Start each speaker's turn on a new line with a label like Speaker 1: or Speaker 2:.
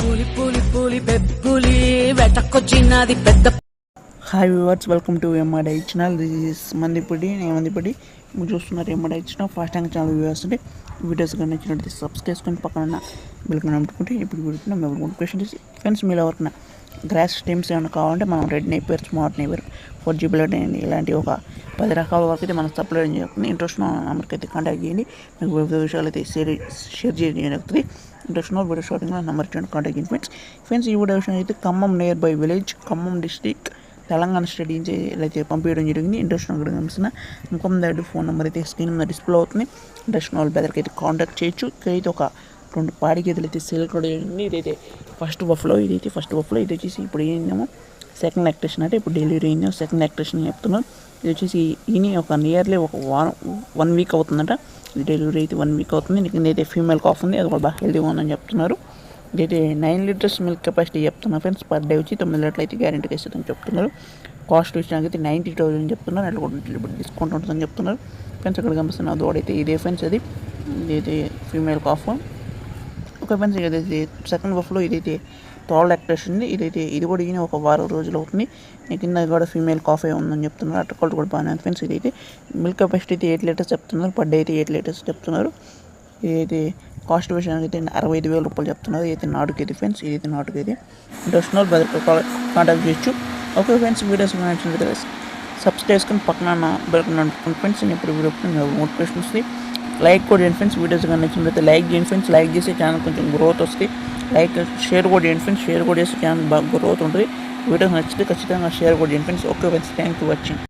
Speaker 1: పులి పులి పులి బెబ్బులి వెటకొచ్చినది పెద్ద
Speaker 2: hi viewers welcome to MRI channel this is మందిపడి నేను మందిపడి మీరు చూస్తున్నారు MRI channel fast tank channel viewers అంటే వీడియోస్ కానీ నచ్చినట్టు సబ్స్క్రైబ్ చేసుకొని పక్కన బిల్కొని నమ్ముకుంటే ఇప్పుడు వీడియో మేము క్వశ్చన్ చేసి ఫ్రెండ్స్ మీరు ఎవరికైనా గ్రాస్ స్టీమ్స్ ఏమైనా కావాలంటే మనం red Napier smart Napier four G blood ఇలాంటి ఒక పది రకాల వరకు అయితే మనం సప్లై చేయకుండా ఇంట్రెస్ట్ నెంబర్కి అయితే కాంటాక్ట్ చేయండి. మీకు వివిధ విషయాలు అయితే షేర్ షేర్ చేయడం. జరుగుతుంది ఇంట్రెస్ట్ వీడియో షాటింగ్లో నెంబర్ ఇచ్చిన కాంటాక్ట్ చేయండి ఫ్రెండ్స్ ఫ్రెండ్స్ ఈ వీడియో విషయం అయితే Khammam near by village Khammam district Telangana study నుంచి అయితే పంపించడం జరిగింది. ఇంట్రెస్ట్ అక్కడ కనిపిస్తున్న ఇంకొక దగ్గర ఫోన్ నెంబర్ అయితే స్క్రీన్ మీద డిస్ప్లే అవుతుంది. ఇంట్రెస్ట్ వాళ్ళ బెదర్కి అయితే కాంటాక్ట్ చేయొచ్చు. ఇక్కడైతే ఒక రెండు పాడి గేదెలు అయితే సేల్ కూడా చేయండి ఇదైతే ఫస్ట్ బఫ్లో ఇదైతే ఫస్ట్ బఫ్లో ఇది వచ్చేసి ఇప్పుడు ఏందేమో సెకండ్ యాక్టేషన్ అంటే ఇప్పుడు డెలివరీ అయిందో సెకండ్ యాక్టేషన్ చెప్తున్నాను ఇది వచ్చేసి ఈయన ఒక నియర్లీ ఒక వారం వన్ వీక్ అవుతుందంట. ఇది డెలివరీ అయితే వన్ వీక్ అవుతుంది. కింద అయితే ఫీమేల్ కాఫ్ ఉంది. అది కూడా బాగా హెల్తీగా ఉందని చెప్తున్నారు. ఇదైతే నైన్ లీటర్స్ మిల్క్ కెపాసిటీ చెప్తున్నా ఫ్రెండ్స్ పర్ డే వచ్చి తొమ్మిది లీటర్లు అయితే గ్యారెంటీకి ఇస్తుందని చెప్తున్నారు. కాస్ట్ విషయానికి అయితే నైంటీ థౌసండ్ చెప్తున్నారు. అట్లా కూడా ఇప్పుడు డిస్కౌంట్ ఉంటుందని చెప్తున్నారు. ఫ్రెండ్స్ ఇక్కడ కనిపిస్తున్న దోడైతే ఇదే ఫ్రెండ్స్ అది. ఇదైతే ఫీమేల్ కాఫ్ ఒక ఫ్రెండ్స్ ఇది సెకండ్ వఫ్లో ఇదైతే థర్డ్ యాక్టేషన్ ఉంది. ఇదైతే ఇది కూడా ఈయన ఒక వారం రోజులు అవుతుంది. కింద కూడా ఫీమేల్ కాఫీ ఉందని చెప్తున్నారు. అట్టకాలు కూడా బాగానే ఉంది ఫ్రెండ్స్ ఇదైతే మిల్క్ కెపాసిటీ అయితే ఎయిట్ లీటర్స్ చెప్తున్నారు. పర్ డే అయితే ఎయిట్ లీటర్స్ చెప్తున్నారు. ఇదైతే కాస్ట్ విషయానికి అయితే అరవై ఐదు వేల రూపాయలు చెప్తున్నారు. ఇదైతే నాటుకు అయితే ఫ్రెండ్స్ ఇదైతే నాటుకు అయితే ఇంట్రెస్ట్ బ్రదర్ కాంటాక్ట్ చేయొచ్చు. ఓకే ఫ్రెండ్స్ వీడియోస్ నచ్చినట్లయితే సబ్స్క్రైబ్ చేసుకుని పక్కన బెల్ ఫ్రెండ్స్ నేను ఇప్పుడు వీడియో నోటిఫికేషన్ వస్తుంది. లైక్ కూడా చేయండి ఫ్రెండ్స్ వీడియోస్ కానీ నచ్చినట్లయితే లైక్ చేయండి ఫ్రెండ్స్ లైక్ చేస్తే ఛానల్ కొంచెం గ్రోత్ వస్తుంది. లైక్ షేర్ కూడా చేయండి ఫ్రెండ్స్ షేర్ కూడా చేస్తే ఛానల్ బాగా గ్రోత్ ఉంటుంది. వీడియోస్ నచ్చితే ఖచ్చితంగా షేర్ కూడా చేయండి friends okay friends thank you watching